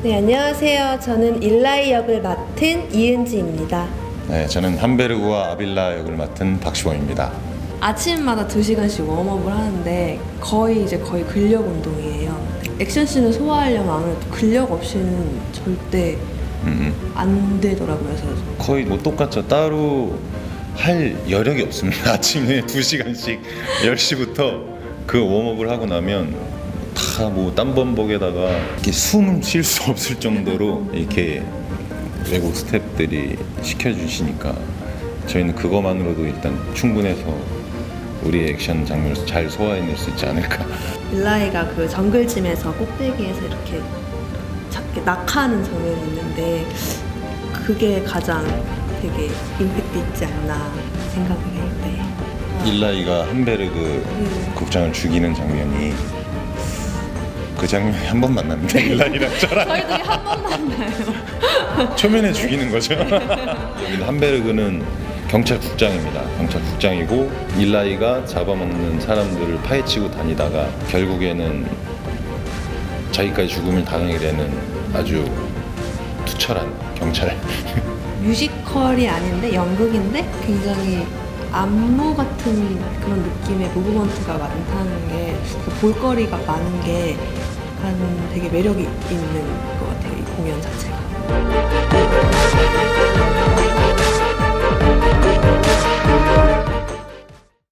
네, 안녕하세요. 저는 일라이 역을 맡은 이은지입니다. 네, 저는 함베르그와 아빌라 역을 맡은 박시범입니다. 아침마다 2시간씩 웜업을 하는데 거의 이제 거의 근력 운동이에요. 액션씬을 소화하려면 아무래도 근력 없이는 절대 음, 안 되더라고요. 그래서 거의 뭐 똑같죠. 따로 할 여력이 없습니다. 아침에 2시간씩 10시부터 그 웜업을 하고 나면 다뭐 땀범벅에다가 이렇게 숨을 쉴 수 없을 정도로 이렇게 외국 스태프들이 시켜주시니까 저희는 그것만으로도 일단 충분해서 우리 액션 장면을 잘 소화해낼 수 있지 않을까. 일라이가 그 정글짐에서 꼭대기에서 이렇게 작게 낙하하는 장면이 있는데 그게 가장 되게 임팩트 있지 않나 생각을 할 때. 일라이가 함베르그 국장을 죽이는 장면이 그 장면이 한번 만납니다. 일라이랑 저랑 저희도 한번 만나요. 초면에 죽이는 거죠. 함베르그는 경찰 국장입니다. 경찰 국장이고 일라이가 잡아먹는 사람들을 파헤치고 다니다가 결국에는 자기까지 죽음을 당하게 되는 아주 투철한 경찰. 뮤지컬이 아닌데 연극인데 굉장히 안무 같은 그런 느낌의 무브먼트가 많다는 게그 볼거리가 많은 게 한 되게 매력이 있는 것 같아요 이 공연 자체가